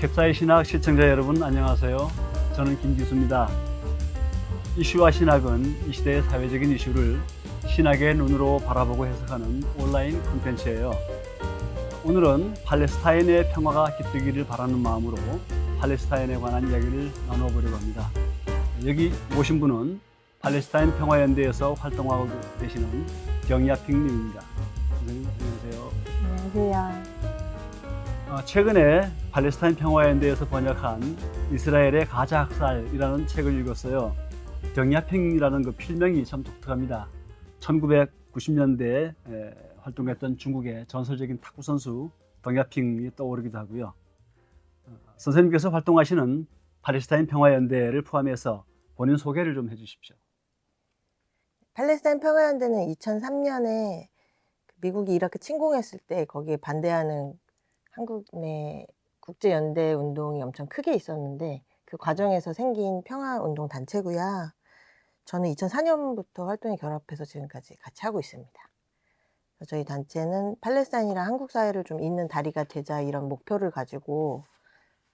캡사이 신학 시청자 여러분 안녕하세요. 저는 김기수입니다. 이슈와 신학은 이 시대의 사회적인 이슈를 신학의 눈으로 바라보고 해석하는 온라인 콘텐츠예요. 오늘은 팔레스타인의 평화가 깃들기를 바라는 마음으로 팔레스타인에 관한 이야기를 나눠보려고 합니다. 여기 모신 분은 팔레스타인 평화연대에서 활동하고 계시는 경야핑 님입니다. 선생님 안녕하세요. 안녕하세요. 어, 최근에 팔레스타인 평화연대에서 번역한 이스라엘의 가자 학살이라는 책을 읽었어요. 경야핑이라는 그 필명이 참 독특합니다. 1990년대에 활동했던 중국의 전설적인 탁구 선수 경야핑이 떠오르기도 하고요. 어, 선생님께서 활동하시는 팔레스타인 평화연대를 포함해서 본인 소개를 좀 해주십시오. 팔레스타인 평화연대는 2003년에 미국이 이라크 침공했을 때 거기에 반대하는 한국 내 국제 연대 운동이 엄청 크게 있었는데 그 과정에서 생긴 평화 운동 단체고요. 저는 2004년부터 활동에 결합해서 지금까지 같이 하고 있습니다. 저희 단체는 팔레스타인이랑 한국 사회를 좀 잇는 다리가 되자 이런 목표를 가지고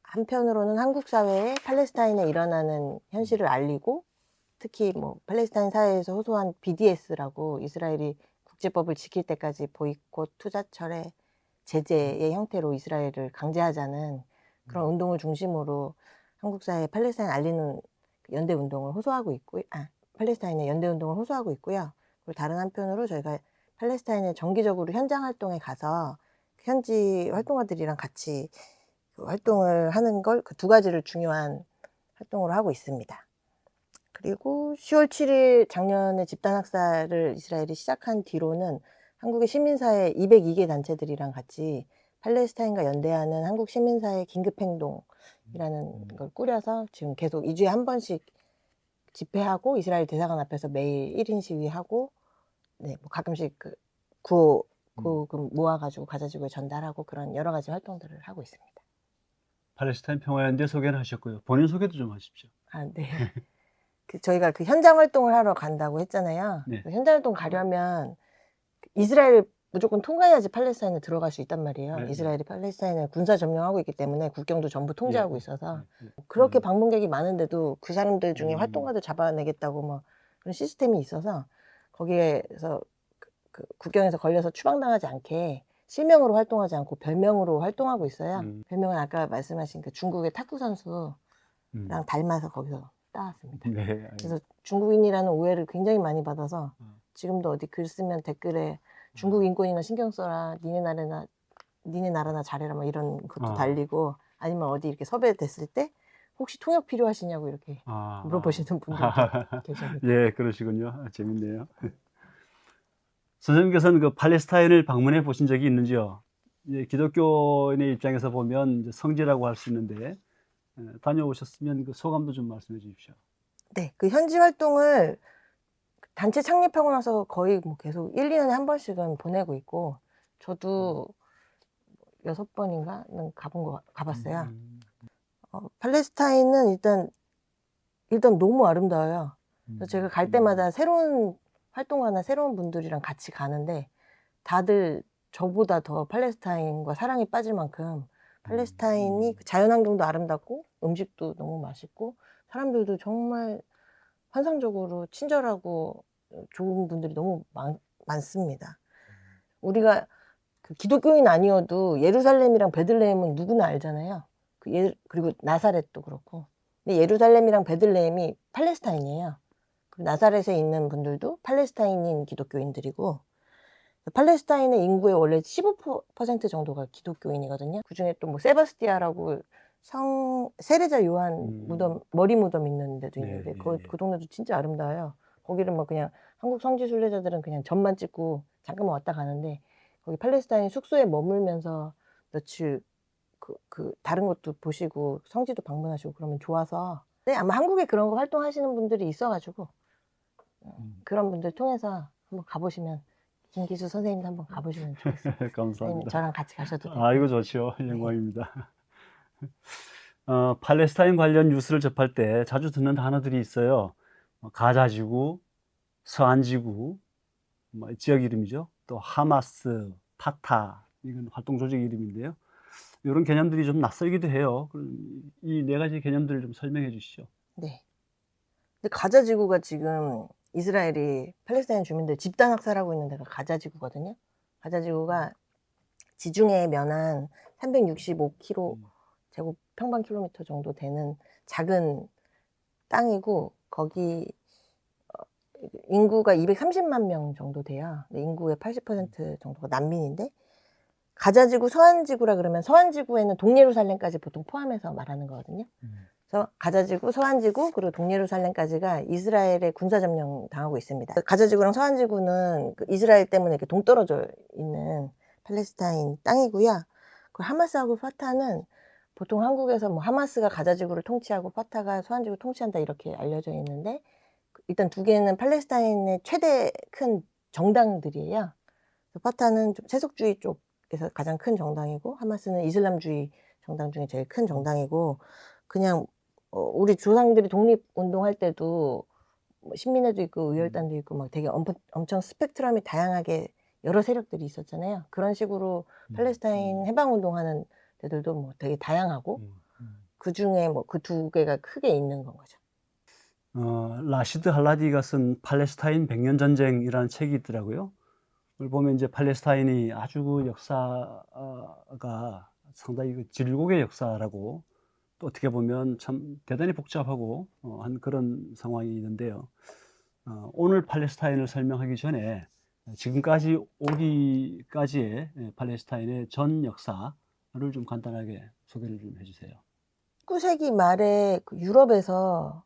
한편으로는 한국 사회에 팔레스타인에 일어나는 현실을 알리고 특히 뭐 팔레스타인 사회에서 호소한 BDS라고 이스라엘이 국제법을 지킬 때까지 보이콧 투자 철회 제재의 형태로 이스라엘을 강제하자는 그런 운동을 중심으로 한국 사회에 팔레스타인 알리는 연대 운동을 호소하고 있고 아 팔레스타인의 연대 운동을 호소하고 있고요. 그리고 다른 한편으로 저희가 팔레스타인에 정기적으로 현장 활동에 가서 현지 활동가들이랑 같이 그 활동을 하는 걸 그 두 가지를 중요한 활동으로 하고 있습니다. 그리고 10월 7일 작년에 집단 학살을 이스라엘이 시작한 뒤로는 한국의 시민사회 202개 단체들이랑 같이 팔레스타인과 연대하는 한국 시민사회 긴급행동이라는 걸 꾸려서 지금 계속 2주에 한 번씩 집회하고 이스라엘 대사관 앞에서 매일 1인 시위하고 네, 뭐 가끔씩 그 구호 구호금 모아가지고 가자지구에 전달하고 그런 여러 가지 활동들을 하고 있습니다. 팔레스타인 평화연대 소개를 하셨고요. 본인 소개도 좀 하십시오. 아, 네. 그 저희가 그 현장 활동을 하러 간다고 했잖아요. 네. 그 현장 활동 가려면 이스라엘 무조건 통과해야지 팔레스타인에 들어갈 수 있단 말이에요. 네, 네. 이스라엘이 팔레스타인을 군사 점령하고 있기 때문에 국경도 전부 통제하고 예, 있어서 예, 예. 그렇게 음. 방문객이 많은데도 그 사람들 중에 음. 활동가들 잡아내겠다고 뭐 그런 시스템이 있어서 거기에서 그, 그 국경에서 걸려서 추방당하지 않게 실명으로 활동하지 않고 별명으로 활동하고 있어요. 음. 별명은 아까 말씀하신 그 중국의 탁구 선수랑 음. 닮아서 거기서 따왔습니다. 네. 그래서 중국인이라는 오해를 굉장히 많이 받아서 음. 지금도 어디 글 쓰면 댓글에 중국 인권이나 신경 써라 니네 나라나 니네 나라나 잘해라 막 이런 것도 아. 달리고 아니면 어디 이렇게 섭외됐을 때 혹시 통역 필요하시냐고 이렇게 아. 물어보시는 분들도 계십니다. 예, 그러시군요. 아, 재밌네요. 선생님께서는 그 팔레스타인을 방문해 보신 적이 있는지요? 예, 기독교인의 입장에서 보면 성지라고 할 수 있는데 예, 다녀오셨으면 그 소감도 좀 말씀해 주십시오. 네, 그 현지 활동을 단체 창립하고 나서 거의 뭐 계속 1, 2년에 한 번씩은 보내고 있고 저도 여섯 번인가는 가본 거 가봤어요. 음, 어, 팔레스타인은 일단 일단 너무 아름다워요. 음, 그래서 제가 갈 때마다 새로운 활동가나 새로운 분들이랑 같이 가는데 다들 저보다 더 팔레스타인과 사랑에 빠질 만큼 팔레스타인이 음. 그 자연환경도 아름답고 음식도 너무 맛있고 사람들도 정말 환상적으로 친절하고 좋은 분들이 너무 많, 많습니다. 우리가 그 기독교인 아니어도 예루살렘이랑 베들레헴은 누구나 알잖아요. 그 예, 그리고 나사렛도 그렇고. 근데 예루살렘이랑 베들레헴이 팔레스타인이에요. 그 나사렛에 있는 분들도 팔레스타인인 기독교인들이고 팔레스타인의 인구의 원래 15% 정도가 기독교인이거든요. 그중에 또 뭐 세바스티아라고 성 세례자 요한 음. 무덤 머리 무덤 있는 데도 네, 있는데 네, 그, 네. 그 동네도 진짜 아름다워요. 거기는 뭐 그냥 한국 성지 순례자들은 그냥 점만 찍고 잠깐만 왔다 가는데 거기 팔레스타인 숙소에 머물면서 며칠 그, 그 다른 것도 보시고 성지도 방문하시고 그러면 좋아서 네 아마 한국에 그런 거 활동하시는 분들이 있어가지고 음. 그런 분들 통해서 한번 가보시면 김기수 선생님도 한번 가보시면 좋겠어요. 감사합니다. 저랑 같이 가셔도 돼요. 아, 이거 좋죠. 영광입니다. 어, 팔레스타인 관련 뉴스를 접할 때 자주 듣는 단어들이 있어요. 뭐 가자지구, 서안지구, 뭐 지역 이름이죠. 또 하마스, 파타, 이건 활동 조직 이름인데요. 이런 개념들이 좀 낯설기도 해요. 이네 가지 개념들을 좀 설명해 주시죠. 네. 근데 가자 지구가 지금 이스라엘이 팔레스타인 주민들 집단 학살하고 있는 데가 가자 지구거든요. 가자 지구가 지중해 면한 365km 음. 제곱 평방 킬로미터 정도 되는 작은 땅이고 거기 어, 인구가 230만 명 정도 돼요. 인구의 80% 정도가 난민인데 가자지구, 서한지구라 그러면 서한지구에는 동예루살렘까지 보통 포함해서 말하는 거거든요. 그래서 가자지구, 서한지구 그리고 동예루살렘까지가 이스라엘의 군사 점령 당하고 있습니다. 가자지구랑 서한지구는 그 이스라엘 때문에 이렇게 동떨어져 있는 팔레스타인 땅이고요. 그 하마스하고 파타는 보통 한국에서 뭐 하마스가 가자지구를 통치하고 파타가 서한지구를 통치한다 이렇게 알려져 있는데 일단 두 개는 팔레스타인의 최대 큰 정당들이에요. 파타는 좀 세속주의 쪽에서 가장 큰 정당이고 하마스는 이슬람주의 정당 중에 제일 큰 정당이고 그냥 어, 우리 조상들이 독립 운동할 때도 뭐 신민회도 있고 의열단도 있고 막 되게 엄, 엄청 스펙트럼이 다양하게 여러 세력들이 있었잖아요. 그런 식으로 팔레스타인 해방 운동하는 데들도 뭐 되게 다양하고 음, 음. 그 중에 뭐 그 두 개가 크게 있는 건 거죠. 어, 라시드 할라디가 쓴 팔레스타인 백년 전쟁이라는 책이 있더라고요. 그걸 보면 이제 팔레스타인이 아주 그 역사가 상당히 그 질곡의 역사라고 또 어떻게 보면 참 대단히 복잡하고 어, 한 그런 상황이 있는데요. 어, 오늘 팔레스타인을 설명하기 전에 지금까지 오기까지의 예, 팔레스타인의 전 역사를 좀 간단하게 소개를 좀 해주세요. 19세기 말에 그 유럽에서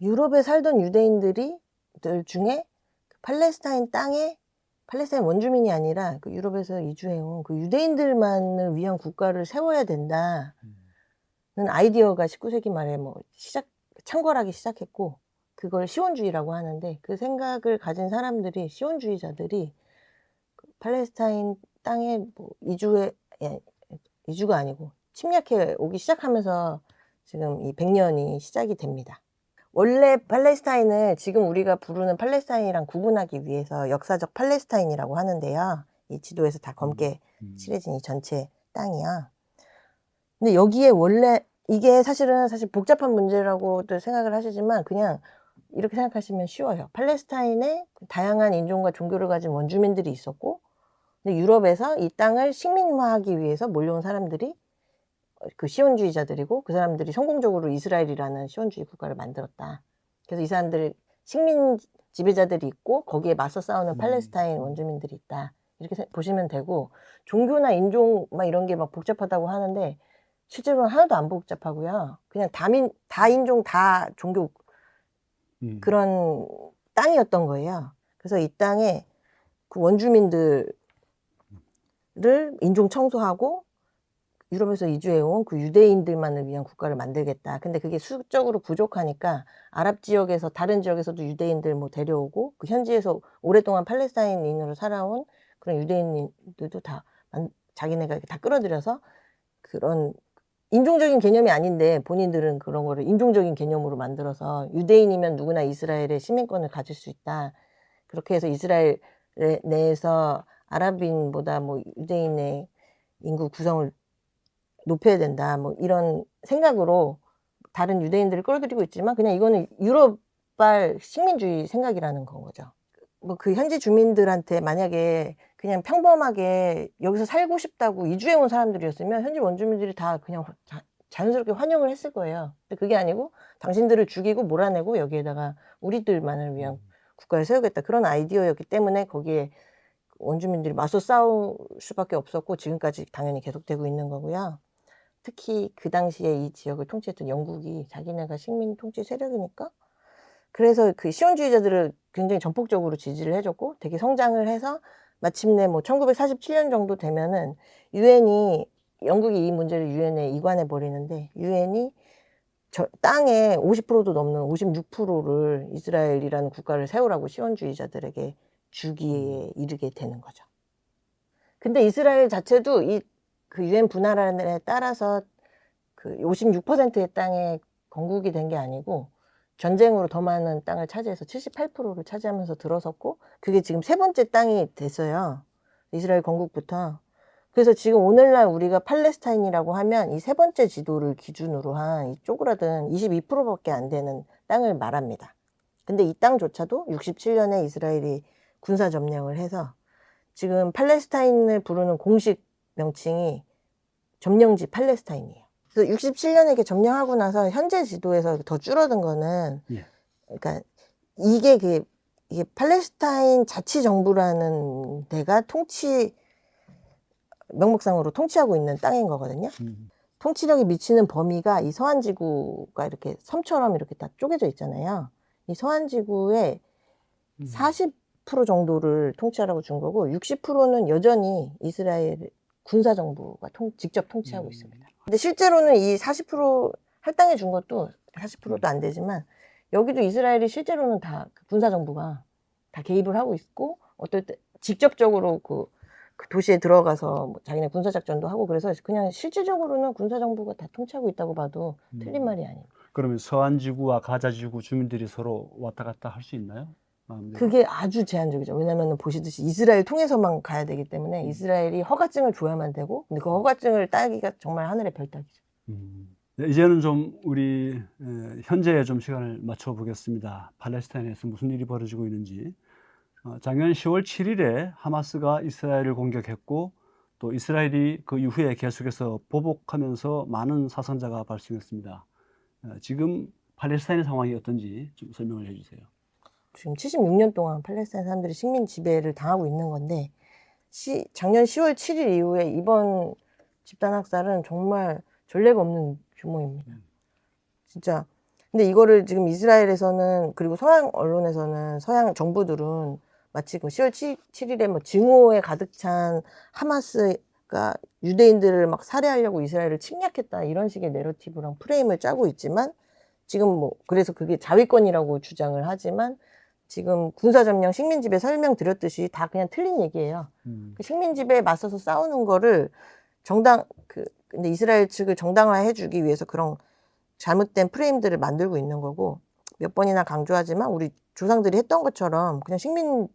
유럽에 살던 유대인들이 들 중에 그 팔레스타인 땅에 팔레스타인 원주민이 아니라 그 유럽에서 이주해온 그 유대인들만을 위한 국가를 세워야 된다는 아이디어가 19세기 말에 뭐 시작 창궐하기 시작했고 그걸 시온주의라고 하는데 그 생각을 가진 사람들이 시온주의자들이 그 팔레스타인 땅에 뭐 이주해 예, 이주가 아니고 침략해 오기 시작하면서 지금 이 100년이 시작이 됩니다. 원래 팔레스타인을 지금 우리가 부르는 팔레스타인이랑 구분하기 위해서 역사적 팔레스타인이라고 하는데요. 이 지도에서 다 검게 음. 칠해진 이 전체 땅이야. 근데 여기에 원래 이게 사실은 사실 복잡한 문제라고도 생각을 하시지만 그냥 이렇게 생각하시면 쉬워요. 팔레스타인에 다양한 인종과 종교를 가진 원주민들이 있었고, 근데 유럽에서 이 땅을 식민화하기 위해서 몰려온 사람들이 그 시온주의자들이고 그 사람들이 성공적으로 이스라엘이라는 시온주의 국가를 만들었다. 그래서 이 사람들이 식민 지배자들이 있고 거기에 맞서 싸우는 음. 팔레스타인 원주민들이 있다. 이렇게 세- 보시면 되고 종교나 인종 막 이런 게 막 복잡하다고 하는데 실제로는 하나도 안 복잡하고요. 그냥 다민 다 인종 다 종교 음. 그런 땅이었던 거예요. 그래서 이 땅에 그 원주민들 을 인종 청소하고 유럽에서 이주해온 그 유대인들만을 위한 국가를 만들겠다. 근데 그게 수적으로 부족하니까 아랍 지역에서 다른 지역에서도 유대인들 뭐 데려오고 그 현지에서 오랫동안 팔레스타인인으로 살아온 그런 유대인들도 다 만- 자기네가 다 끌어들여서 그런 인종적인 개념이 아닌데 본인들은 그런 거를 인종적인 개념으로 만들어서 유대인이면 누구나 이스라엘의 시민권을 가질 수 있다. 그렇게 해서 이스라엘 내- 내에서 아랍인보다 뭐 유대인의 인구 구성을 높여야 된다. 뭐 이런 생각으로 다른 유대인들을 끌어들이고 있지만 그냥 이거는 유럽발 식민주의 생각이라는 건 거죠. 뭐 그 현지 주민들한테 만약에 그냥 평범하게 여기서 살고 싶다고 이주해 온 사람들이었으면 현지 원주민들이 다 그냥 자, 자연스럽게 환영을 했을 거예요. 근데 그게 아니고 당신들을 죽이고 몰아내고 여기에다가 우리들만을 위한 국가를 세우겠다 그런 아이디어였기 때문에 거기에 원주민들이 맞서 싸울 수밖에 없었고 지금까지 당연히 계속되고 있는 거고요. 특히 그 당시에 이 지역을 통치했던 영국이 자기네가 식민 통치 세력이니까 그래서 그 시온주의자들을 굉장히 전폭적으로 지지를 해줬고 되게 성장을 해서 마침내 뭐 1947년 정도 되면은 유엔이 영국이 이 문제를 유엔에 이관해 버리는데 유엔이 저 땅의 50%도 넘는 56%를 이스라엘이라는 국가를 세우라고 시온주의자들에게 주기에 이르게 되는 거죠. 근데 이스라엘 자체도 이 그 유엔 분할안에 따라서 그 56%의 땅에 건국이 된 게 아니고 전쟁으로 더 많은 땅을 차지해서 78%를 차지하면서 들어섰고 그게 지금 세 번째 땅이 됐어요. 이스라엘 건국부터. 그래서 지금 오늘날 우리가 팔레스타인이라고 하면 이 세 번째 지도를 기준으로 한 이 쪼그라든 22%밖에 안 되는 땅을 말합니다. 근데 이 땅조차도 67년에 이스라엘이 군사 점령을 해서 지금 팔레스타인을 부르는 공식 명칭이 점령지 팔레스타인이에요. 그래서 67년에 이렇게 점령하고 나서 현재 지도에서 더 줄어든 거는 예. 그러니까 이게 그 이게 팔레스타인 자치 정부라는 데가 통치 명목상으로 통치하고 있는 땅인 거거든요. 음. 통치력이 미치는 범위가 이 서한 지구가 이렇게 섬처럼 이렇게 다 쪼개져 있잖아요. 이 서한 지구의 음. 40% 정도를 통치하라고 준 거고 60%는 여전히 이스라엘 군사 정부가 통- 직접 통치하고 음. 있습니다. 근데 실제로는 이 40% 할당해 준 것도 40%도 안 되지만 여기도 이스라엘이 실제로는 다그 군사 정부가 다 개입을 하고 있고 어떨 때 직접적으로 그, 그 도시에 들어가서 뭐 자기네 군사 작전도 하고 그래서 그냥 실질적으로는 군사 정부가 다 통치하고 있다고 봐도 틀린 음. 말이 아니에요. 그러면 서한지구와 가자 지구 주민들이 서로 왔다 갔다 할 수 있나요? 마음대로? 그게 아주 제한적이죠. 왜냐하면 보시듯이 이스라엘 통해서만 가야 되기 때문에 음. 이스라엘이 허가증을 줘야만 되고, 근데 그 허가증을 따기가 정말 하늘의 별따기죠. 음. 네, 이제는 좀 우리 에, 현재에 좀 시간을 맞춰 보겠습니다. 팔레스타인에서 무슨 일이 벌어지고 있는지. 어, 작년 10월 7일에 하마스가 이스라엘을 공격했고 또 이스라엘이 그 이후에 계속해서 보복하면서 많은 사상자가 발생했습니다. 어, 지금 팔레스타인의 상황이 어떤지 좀 설명을 해주세요. 지금 76년 동안 팔레스타인 사람들이 식민 지배를 당하고 있는 건데, 시, 작년 10월 7일 이후에 이번 집단 학살은 정말 전례가 없는 규모입니다. 음. 진짜. 근데 이거를 지금 이스라엘에서는 그리고 서양 언론에서는 서양 정부들은 마치 그 10월 7, 7일에 뭐 증오에 가득 찬 하마스가 유대인들을 막 살해하려고 이스라엘을 침략했다 이런 식의 내러티브랑 프레임을 짜고 있지만 지금 뭐 그래서 그게 자위권이라고 주장을 하지만 지금 군사점령 식민지배 설명드렸듯이 다 그냥 틀린 얘기예요. 음. 그 식민지배에 맞서서 싸우는 거를 정당 그 근데 이스라엘 측을 정당화해 주기 위해서 그런 잘못된 프레임들을 만들고 있는 거고 몇 번이나 강조하지만 우리 조상들이 했던 것처럼 그냥 식민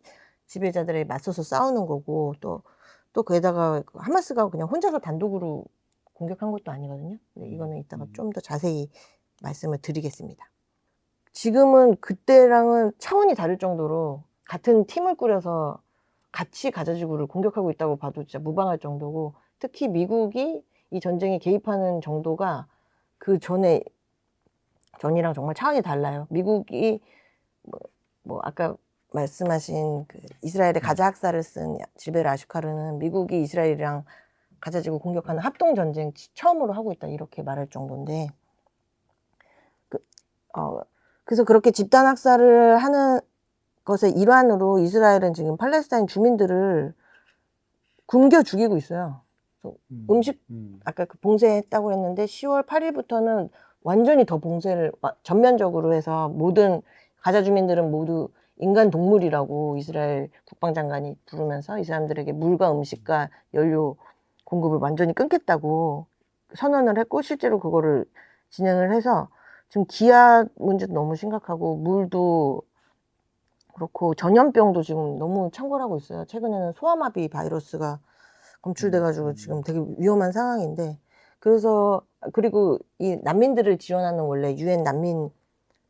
지배자들에 맞서서 싸우는 거고 또또 거기다가 그 하마스가 그냥 혼자서 단독으로 공격한 것도 아니거든요. 근데 이거는 이따가 음. 좀더 자세히 말씀을 드리겠습니다. 지금은 그때랑은 차원이 다를 정도로 같은 팀을 꾸려서 같이 가자지구를 공격하고 있다고 봐도 진짜 무방할 정도고 특히 미국이 이 전쟁에 개입하는 정도가 그 전에 전이랑 정말 차원이 달라요. 미국이 뭐, 뭐 아까 말씀하신 그 이스라엘의 가자 학살을 쓴 질베르 아슈카르는 미국이 이스라엘이랑 가자지구 공격하는 합동 전쟁 처음으로 하고 있다 이렇게 말할 정도인데 그, 어, 그래서 그렇게 집단 학살을 하는 것의 일환으로 이스라엘은 지금 팔레스타인 주민들을 굶겨 죽이고 있어요. 음 식 음. 아까 그 봉쇄했다고 했는데 10월 8일부터는 완전히 더 봉쇄를 와- 전면적으로 해서 모든 가자 주민들은 모두 인간 동물이라고 이스라엘 국방장관이 부르면서 이 사람들에게 물과 음식과 연료 공급을 완전히 끊겠다고 선언을 했고 실제로 그거를 진행을 해서 지금 기아 문제도 너무 심각하고 물도 그렇고 전염병도 지금 너무 창궐하고 있어요. 최근에는 소아마비 바이러스가 검출돼가지고 음. 지금 되게 위험한 상황인데 그래서 그리고 이 난민들을 지원하는 원래 유엔 난민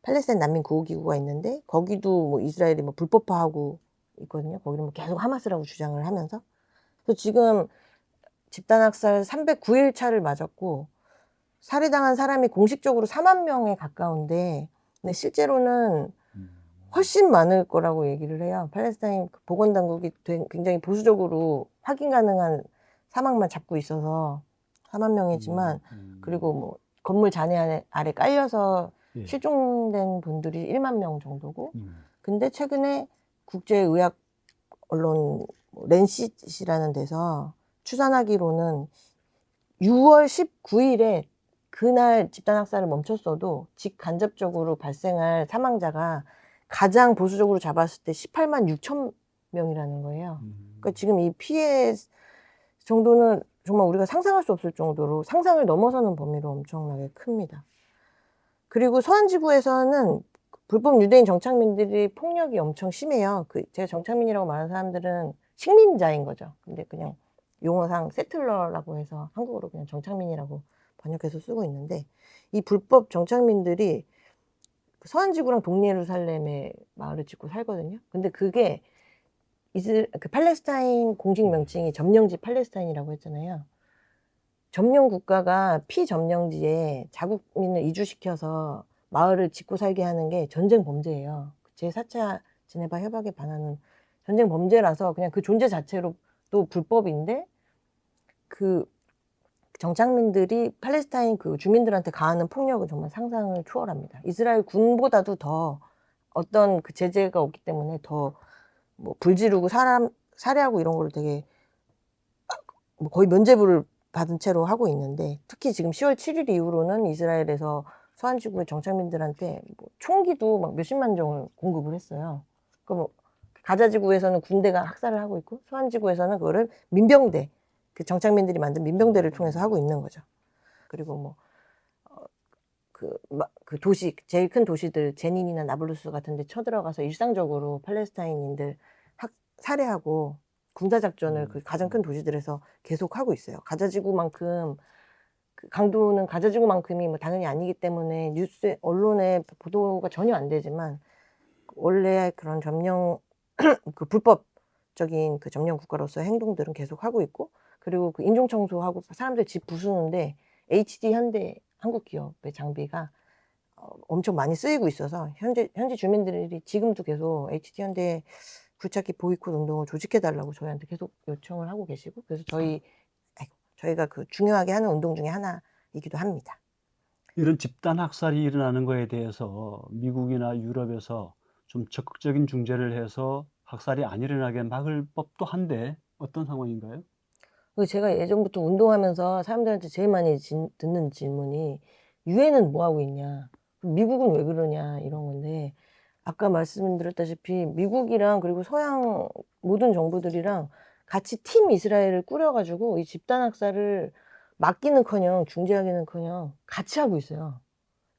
팔레스타인 난민 구호기구가 있는데 거기도 뭐 이스라엘이 뭐 불법화하고 있거든요. 거기는 뭐 계속 하마스라고 주장을 하면서 그래서 지금 집단 학살 309일 차를 맞았고 살해당한 사람이 공식적으로 4만 명에 가까운데 근데 실제로는 음. 훨씬 많을 거라고 얘기를 해요. 팔레스타인 그 보건당국이 되- 굉장히 보수적으로 확인 가능한 사망만 잡고 있어서 4만 명이지만 음. 그리고 뭐 건물 잔해 아래, 아래 깔려서 예. 실종된 분들이 1만 명 정도고 음. 근데 최근에 국제 의학 언론 뭐 렌시트라는 데서 추산하기로는 6월 19일에 그날 집단 학살을 멈췄어도 직간접적으로 발생할 사망자가 가장 보수적으로 잡았을 때 18만 6천 명이라는 거예요. 음. 그러니까 지금 이 피해 정도는 정말 우리가 상상할 수 없을 정도로 상상을 넘어서는 범위로 엄청나게 큽니다. 그리고 서한지구에서는 불법 유대인 정착민들이 폭력이 엄청 심해요. 그 제가 정착민이라고 말하는 사람들은 식민자인 거죠. 근데 그냥 용어상 세틀러라고 해서 한국어로 그냥 정착민이라고 번역해서 쓰고 있는데 이 불법 정착민들이 그 서한지구랑 동예루살렘에 마을을 짓고 살거든요. 근데 그게 이스 그 팔레스타인 공식 명칭이 점령지 팔레스타인이라고 했잖아요. 점령 국가가 피점령지에 자국민을 이주시켜서 마을을 짓고 살게 하는 게 전쟁 범죄예요. 제4차 지네바 협약에 반하는 전쟁 범죄라서 그냥 그 존재 자체로 또 불법인데 그 정착민들이 팔레스타인 그 주민들한테 가하는 폭력은 정말 상상을 초월합니다. 이스라엘 군보다도 더 어떤 그 제재가 없기 때문에 더 뭐 불지르고 사람 살해하고 이런 걸 되게 뭐 거의 면죄부를 받은 채로 하고 있는데 특히 지금 10월 7일 이후로는 이스라엘에서 서한 지구의 정착민들한테 뭐 총기도 막 몇십만 정을 공급을 했어요. 그뭐 가자 지구에서는 군대가 학살을 하고 있고 서한 지구에서는 그거를 민병대 그 정착민들이 만든 민병대를 통해서 하고 있는 거죠. 그리고 뭐 그, 마- 그 도시, 제일 큰 도시들, 제닌이나 나블루스 같은 데 쳐들어가서 일상적으로 팔레스타인인들 학, 살해하고 군사작전을 음. 그 가장 큰 도시들에서 계속 하고 있어요. 가자지구만큼, 그 강도는 가자지구만큼이 뭐 당연히 아니기 때문에 뉴스, 언론에 보도가 전혀 안 되지만 원래 그런 점령, 그 불법적인 그 점령 국가로서의 행동들은 계속 하고 있고 그리고 그 인종 청소하고 사람들 집 부수는데 HD 현대 한국 기업의 장비가 어, 엄청 많이 쓰이고 있어서 현재 현지 주민들이 지금도 계속 HD 현대 굴착기 보이콧 운동을 조직해 달라고 저희한테 계속 요청을 하고 계시고 그래서 저희 아이고, 저희가 그 중요하게 하는 운동 중에 하나이기도 합니다. 이런 집단 학살이 일어나는 거에 대해서 미국이나 유럽에서 좀 적극적인 중재를 해서 학살이 안 일어나게 막을 법도 한데 어떤 상황인가요? 제가 예전부터 운동하면서 사람들한테 제일 많이 진- 듣는 질문이 유엔은 뭐 하고 있냐, 미국은 왜 그러냐 이런 건데 아까 말씀드렸다시피 미국이랑 그리고 서양 모든 정부들이랑 같이 팀 이스라엘을 꾸려가지고 이 집단 학살을 막기는커녕 중재하기는커녕 같이 하고 있어요.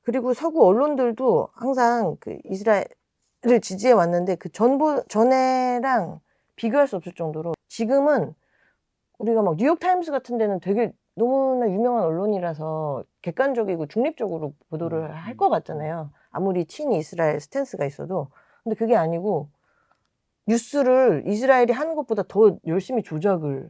그리고 서구 언론들도 항상 그 이스라엘을 지지해 왔는데 그 전보 전에랑 비교할 수 없을 정도로 지금은 우리가 막 뉴욕 타임스 같은 데는 되게 너무나 유명한 언론이라서 객관적이고 중립적으로 보도를 음, 할 음. 것 같잖아요. 아무리 친이 이스라엘 스탠스가 있어도. 근데 그게 아니고 뉴스를 이스라엘이 하는 것보다 더 열심히 조작을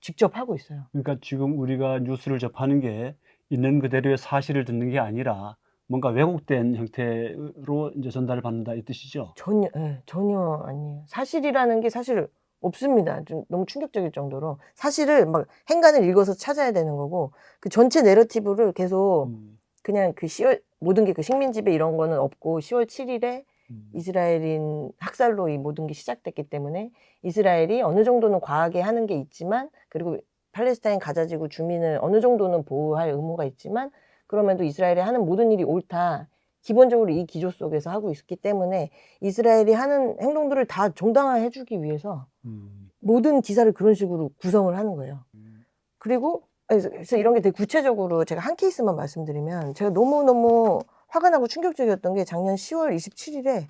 직접 하고 있어요. 그러니까 지금 우리가 뉴스를 접하는 게 있는 그대로의 사실을 듣는 게 아니라 뭔가 왜곡된 형태로 이제 전달을 받는다 이 뜻이죠. 전혀, 예, 전혀 아니에요. 사실이라는 게 사실 없습니다. 좀 너무 충격적일 정도로. 사실을 막 행간을 읽어서 찾아야 되는 거고, 그 전체 내러티브를 계속 음, 그냥 그 10월, 모든 게 그 식민지배 이런 거는 없고, 10월 7일에 음. 이스라엘인 학살로 이 모든 게 시작됐기 때문에 이스라엘이 어느 정도는 과하게 하는 게 있지만, 그리고 팔레스타인 가자지구 주민을 어느 정도는 보호할 의무가 있지만, 그럼에도 이스라엘이 하는 모든 일이 옳다. 기본적으로 이 기조 속에서 하고 있기 때문에 이스라엘이 하는 행동들을 다 정당화해주기 위해서 음, 모든 기사를 그런 식으로 구성을 하는 거예요. 음. 그리고 그래서 이런 게 되게 구체적으로 제가 한 케이스만 말씀드리면 제가 너무너무 화가 나고 충격적이었던 게 작년 10월 27일에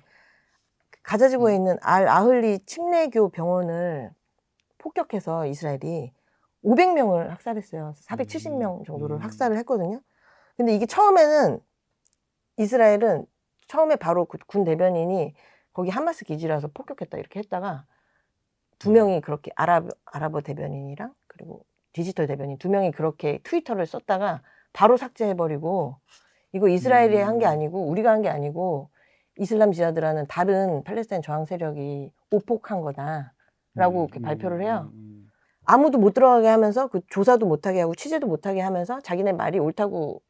가자지구에 음. 있는 알 아흘리 침례교 병원을 폭격해서 이스라엘이 500명을 학살했어요. 470명 정도를 음. 학살을 했거든요. 근데 이게 처음에는 이스라엘은 처음에 바로 그 군 대변인이 거기 하마스 기지라서 폭격했다 이렇게 했다가 두 음. 명이 그렇게 아랍 아랍어 대변인이랑 그리고 디지털 대변인 두 명이 그렇게 트위터를 썼다가 바로 삭제해버리고 이거 이스라엘이 한게 음. 아니고 우리가 한 게 아니고 이슬람 지하드라는 다른 팔레스타인 저항 세력이 오폭한 거다라고 이렇게 음, 발표를 해요. 음, 아무도 못 들어가게 하면서 그 조사도 못하게 하고 취재도 못하게 하면서 자기네 말이 옳다고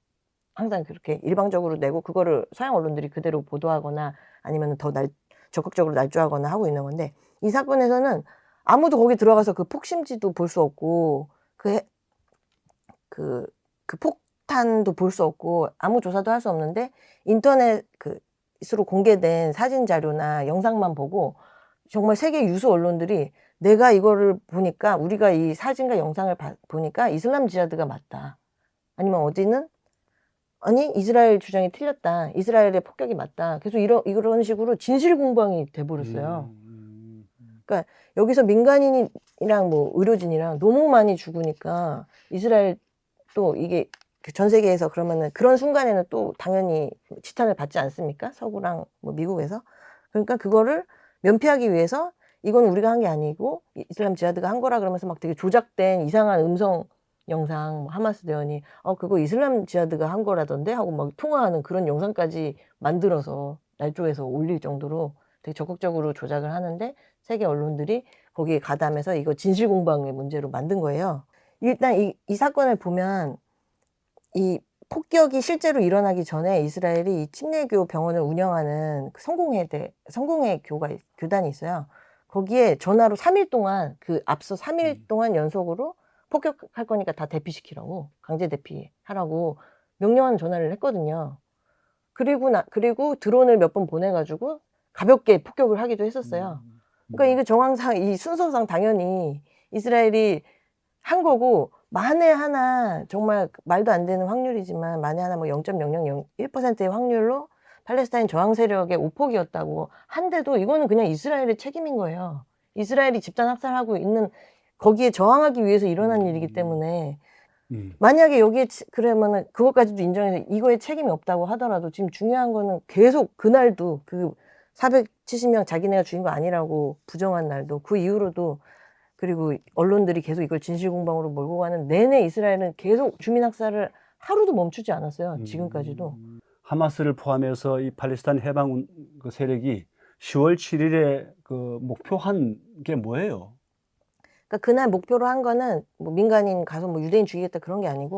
항상 그렇게 일방적으로 내고 그거를 서양 언론들이 그대로 보도하거나 아니면 더 날, 적극적으로 날조하거나 하고 있는 건데 이 사건에서는 아무도 거기 들어가서 그 폭심지도 볼 수 없고 그, 해- 그, 그 폭탄도 볼 수 없고 아무 조사도 할 수 없는데 인터넷 그으로 공개된 사진 자료나 영상만 보고 정말 세계 유수 언론들이 내가 이거를 보니까 우리가 이 사진과 영상을 봐- 보니까 이슬람 지하드가 맞다. 아니면 어디는 아니 이스라엘 주장이 틀렸다. 이스라엘의 폭격이 맞다. 계속 이런 이런 식으로 진실 공방이 돼 버렸어요. 음, 음, 음. 여기서 민간인이랑 뭐 의료진이랑 너무 많이 죽으니까 이스라엘 또 이게 그전 세계에서 그러면은 그런 순간에는 또 당연히 지탄을 받지 않습니까? 서구랑 뭐 미국에서. 그러니까 그거를 면피하기 위해서 이건 우리가 한 게 아니고 이슬람 지하드가 한 거라 그러면서 막 되게 조작된 이상한 음성 영상 뭐 하마스 대원이 어 그거 이슬람 지하드가 한 거라던데 하고 막 통화하는 그런 영상까지 만들어서 날조해서 올릴 정도로 되게 적극적으로 조작을 하는데 세계 언론들이 거기에 가담해서 이거 진실 공방의 문제로 만든 거예요. 일단 이, 이 사건을 보면 이 폭격이 실제로 일어나기 전에 이스라엘이 이 침례교 병원을 운영하는 그 성공회 대 성공회 교가 있- 교단이 있어요. 거기에 전화로 3일 동안 그 앞서 3일 음. 동안 연속으로 폭격할 거니까 다 대피시키라고 강제 대피하라고 명령하는 전화를 했거든요. 그리고 나 그리고 드론을 몇 번 보내가지고 가볍게 폭격을 하기도 했었어요. 음. 그러니까 이게 정황상 이 순서상 당연히 이스라엘이 한 거고 만에 하나 정말 말도 안 되는 확률이지만 만에 하나 뭐 0.0001%의 확률로 팔레스타인 저항 세력의 오폭이었다고 한데도 이거는 그냥 이스라엘의 책임인 거예요. 이스라엘이 집단 학살하고 있는 거기에 저항하기 위해서 일어난 음. 일이기 때문에 음. 만약에 여기에 치- 그러면은 그것까지도 인정해서 이거에 책임이 없다고 하더라도 지금 중요한 거는 계속 그날도 그 470명 자기네가 죽인 거 아니라고 부정한 날도 그 이후로도 그리고 언론들이 계속 이걸 진실 공방으로 몰고 가는 내내 이스라엘은 계속 주민 학살을 하루도 멈추지 않았어요. 지금까지도. 음. 하마스를 포함해서 이 팔레스타인 해방 운- 그 세력이 10월 7일에 그 목표한 게 뭐예요? 그러니까 그날 목표로 한 거는 뭐 민간인 가서 뭐 유대인 죽이겠다 그런 게 아니고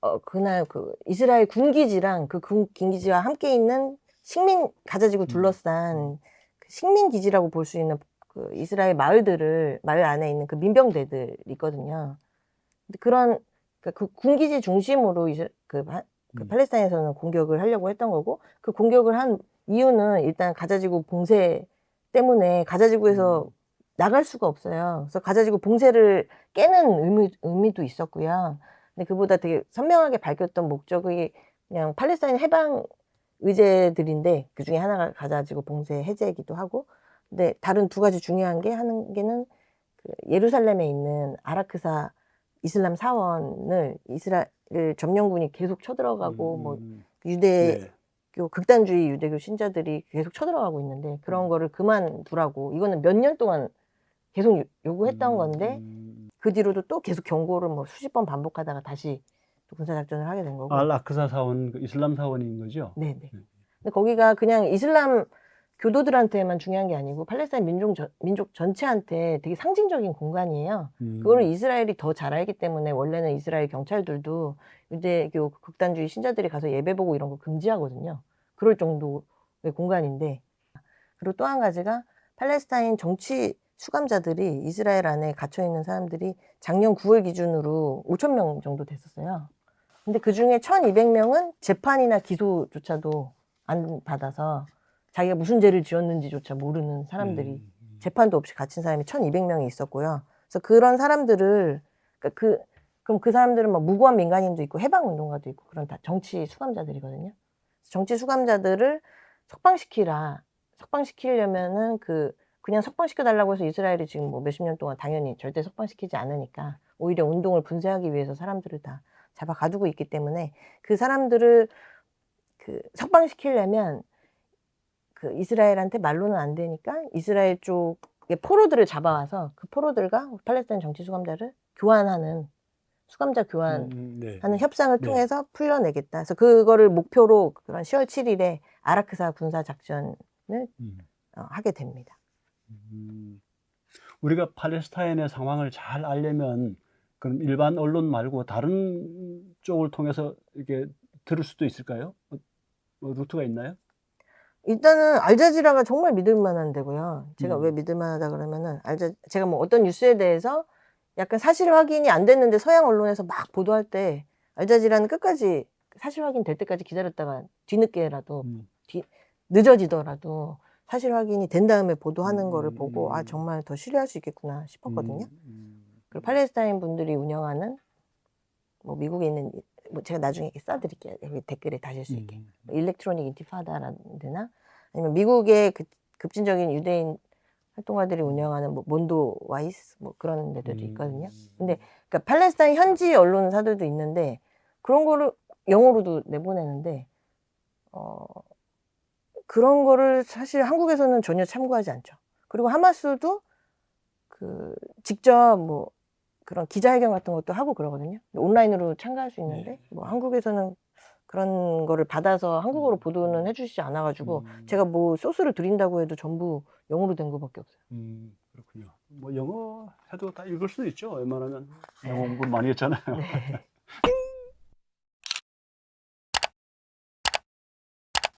어 그날 그 이스라엘 군기지랑 그군 기지와 함께 있는 식민 가자지구 둘러싼 그 식민 기지라고 볼 수 있는 그 이스라엘 마을들을 마을 안에 있는 그 민병대들 있거든요. 근데 그런 그 그 군기지 중심으로 이제 그, 파- 그 음. 팔레스타인에서는 공격을 하려고 했던 거고 그 공격을 한 이유는 일단 가자지구 봉쇄 때문에 가자지구에서 음. 나갈 수가 없어요. 그래서 가자지구 봉쇄를 깨는 의미, 의미도 있었고요. 근데 그보다 되게 선명하게 밝혔던 목적이 그냥 팔레스타인 해방 의제들인데 그 중에 하나가 가자지구 봉쇄 해제이기도 하고 근데 다른 두 가지 중요한 게 하는 게는 그 예루살렘에 있는 아라크사 이슬람 사원을 이스라엘 점령군이 계속 쳐들어가고 뭐 음. 유대 네. 교 극단주의 유대교 신자들이 계속 쳐들어가고 있는데 그런 음. 거를 그만두라고 이거는 몇 년 동안 계속 요- 요구했던 건데 음. 그 뒤로도 또 계속 경고를 뭐 수십 번 반복하다가 다시 또 군사 작전을 하게 된 거고. 알 아크사 사원, 그 이슬람 사원인 거죠? 네네. 음. 근데 거기가 그냥 이슬람 교도들한테만 중요한 게 아니고 팔레스타인 민족 전, 민족 전체한테 되게 상징적인 공간이에요. 음. 그거를 이스라엘이 더 잘 알기 때문에 원래는 이스라엘 경찰들도 유대교 극단주의 신자들이 가서 예배 보고 이런 거 금지하거든요. 그럴 정도의 공간인데 그리고 또 한 가지가 팔레스타인 정치 수감자들이 이스라엘 안에 갇혀 있는 사람들이 작년 9월 기준으로 5천 명 정도 됐었어요. 근데 그 중에 1,200명은 재판이나 기소조차도 안 받아서 자기가 무슨 죄를 지었는지조차 모르는 사람들이 음. 재판도 없이 갇힌 사람이 1,200명이 있었고요. 그래서 그런 사람들을 그러니까 그 그럼 그 사람들은 뭐 무고한 민간인도 있고 해방 운동가도 있고 그런 다 정치 수감자들이거든요. 정치 수감자들을 석방시키라. 석방시키려면은 그 그냥 석방시켜 달라고 해서 이스라엘이 지금 뭐 몇십 년 동안 당연히 절대 석방시키지 않으니까 오히려 운동을 분쇄하기 위해서 사람들을 다 잡아 가두고 있기 때문에 그 사람들을 그 석방시키려면 그 이스라엘한테 말로는 안 되니까 이스라엘 쪽의 포로들을 잡아와서 그 포로들과 팔레스타인 정치 수감자를 교환하는 수감자 교환 음, 네. 하는 협상을 네. 통해서 풀려내겠다. 그래서 그거를 목표로 그런 10월 7일에 아라크사 군사 작전을 음. 어, 하게 됩니다. 음. 우리가 팔레스타인의 상황을 잘 알려면 그럼 일반 언론 말고 다른 쪽을 통해서 이렇게 들을 수도 있을까요? 어, 뭐 루트가 있나요? 일단은 알자지라가 정말 믿을 만한 데고요. 제가 음. 왜 믿을 만하다 그러면은 알자 제가 뭐 어떤 뉴스에 대해서 약간 사실 확인이 안 됐는데 서양 언론에서 막 보도할 때 알자지라는 끝까지 사실 확인 될 때까지 기다렸다가 뒤늦게라도 음. 늦어지더라도 사실 확인이 된 다음에 보도하는 음, 거를 보고 아 음. 정말 더 신뢰할 수 있겠구나 싶었거든요. 음, 음. 그리고 팔레스타인 분들이 운영하는 뭐 미국에 있는 뭐 제가 나중에 이렇게 써드릴게요. 여기 댓글에 다실 수 있게. 음. 뭐 일렉트로닉 인티파다라는 데나 아니면 미국의 그 급진적인 유대인 활동가들이 운영하는 뭐 몬도 와이스 뭐 그런 데들도 있거든요. 음. 근데 그러니까 팔레스타인 현지 언론사들도 있는데 그런 거를 영어로도 내보내는데 어 그런 거를 사실 한국에서는 전혀 참고하지 않죠. 그리고 하마스도 그 직접 뭐 그런 기자회견 같은 것도 하고 그러거든요. 온라인으로 참가할 수 있는데 네. 뭐 한국에서는 그런 거를 받아서 한국어로 보도는 해주시지 않아가지고 음. 제가 뭐 소스를 드린다고 해도 전부 영어로 된 거밖에 없어요. 음, 그렇군요. 뭐 영어 해도 다 읽을 수 있죠. 웬만하면 영어 공부를 많이 했잖아요. 네.